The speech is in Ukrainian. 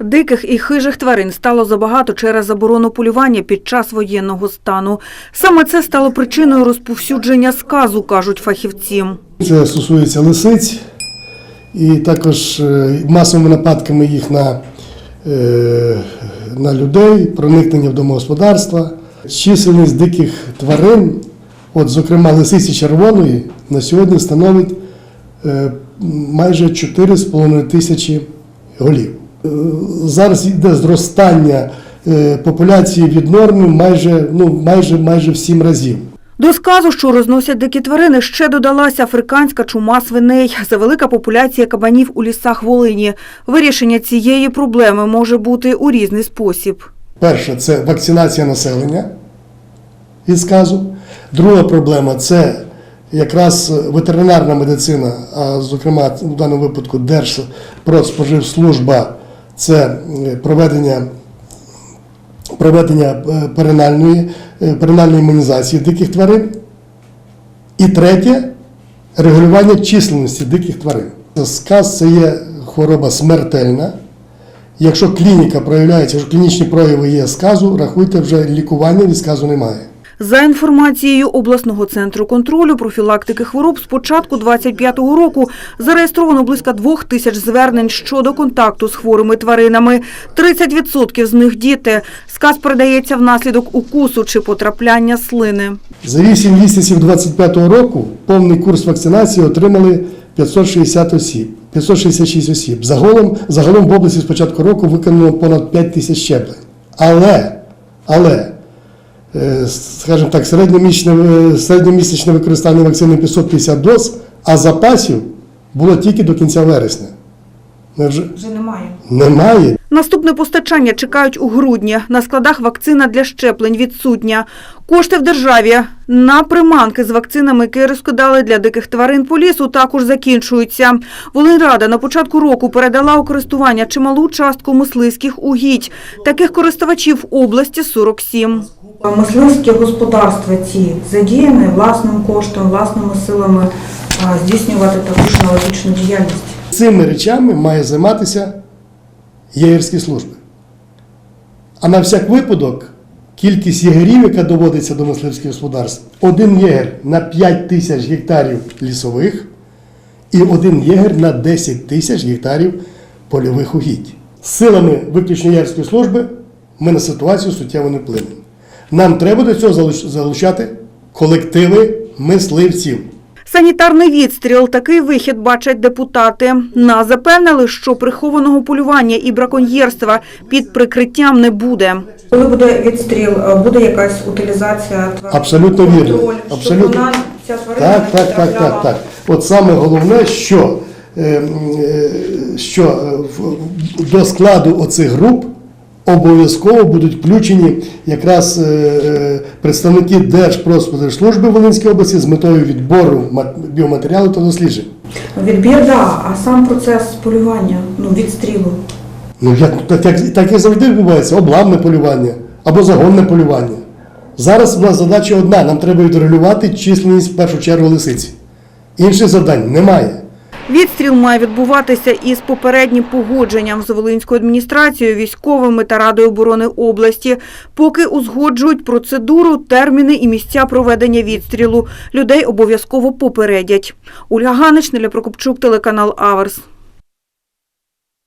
Диких і хижих тварин стало забагато через заборону полювання під час воєнного стану. Саме це стало причиною розповсюдження сказу, кажуть фахівці. Це стосується лисиць і також е, масовими нападками їх на, е, на людей, проникнення в домогосподарства. Чисельність диких тварин, от, зокрема лисиці червоної, на сьогодні становить е, майже 4,5 тисячі голів. Е, Зараз йде зростання е, популяції від норми майже, ну, майже, майже в 7 разів. До сказу, що розносять дикі тварини, ще додалася африканська чума свиней, завелика популяція кабанів у лісах Волині. Вирішення цієї проблеми може бути у різний спосіб. Перше це вакцинація населення від сказу. Друга проблема це якраз ветеринарна медицина, а зокрема в даному випадку Держпродспоживслужба це е, проведення, проведення е, перинальної, е, перинальної імунізації диких тварин. І третє регулювання численності диких тварин. Сказ це є хвороба смертельна. Якщо клініка проявляється, якщо клінічні прояви є сказу, рахуйте, вже лікування від сказу немає. За інформацією обласного центру контролю профілактики хвороб, з початку 25-го року зареєстровано близько двох тисяч звернень щодо контакту з хворими тваринами. 30% з них діти. Сказ передається внаслідок укусу чи потрапляння слини. За 8 місяців 25-го року повний курс вакцинації отримали 560 осіб, 566 осіб. Загалом, загалом в області з початку року виконано понад 5 тисяч щеплень. Але, але, скажімо так, середньомісячне, е, середньомісячне використання вакцини 550 доз, а запасів було тільки до кінця вересня. Вже Вже немає. немає. Наступне постачання чекають у грудні. На складах вакцина для щеплень відсутня. Кошти в державі на приманки з вакцинами, які розкидали для диких тварин по лісу, також закінчуються. Волинрада на початку року передала у користування чималу частку мисливських угідь. Таких користувачів в області 47. Мисливські господарства ці задіяні власним коштом, власними силами здійснювати таку ж аналогічну діяльність. Цими речами має займатися єгерські служби. А на всяк випадок, кількість єгерів, яка доводиться до мисливських господарств, один єгер на 5 тисяч гектарів лісових і один єгер на 10 тисяч гектарів польових угідь. Силами виключно єгерської служби ми на ситуацію суттєво не вплинемо. Нам треба до цього залуч- залучати колективи мисливців. Санітарний відстріл – такий вихід бачать депутати. На запевнили, що прихованого полювання і браконьєрства під прикриттям не буде. Коли буде відстріл, буде якась утилізація тварин? Абсолютно вірно. Абсолютно. вона, ця тварина Так, не так, так, так, так. От саме головне, що, е, е, що е, до складу оцих груп обов'язково будуть включені якраз е, е, представники Держпродспоживслужби Волинської області з метою відбору біоматеріалу та досліджень. Відбір, да, а сам процес полювання, ну, відстрілу. Ну, як, так, як, так і завжди відбувається, облавне полювання або загонне полювання. Зараз у нас задача одна: нам треба відрегулювати численність в першу чергу лисиці. Інших завдань немає. Відстріл має відбуватися із попереднім погодженням з Волинською адміністрацією, військовими та Радою оборони області. Поки узгоджують процедуру, терміни і місця проведення відстрілу. Людей обов'язково попередять. Ольга Ганич, Неля Прокопчук, телеканал Аверс.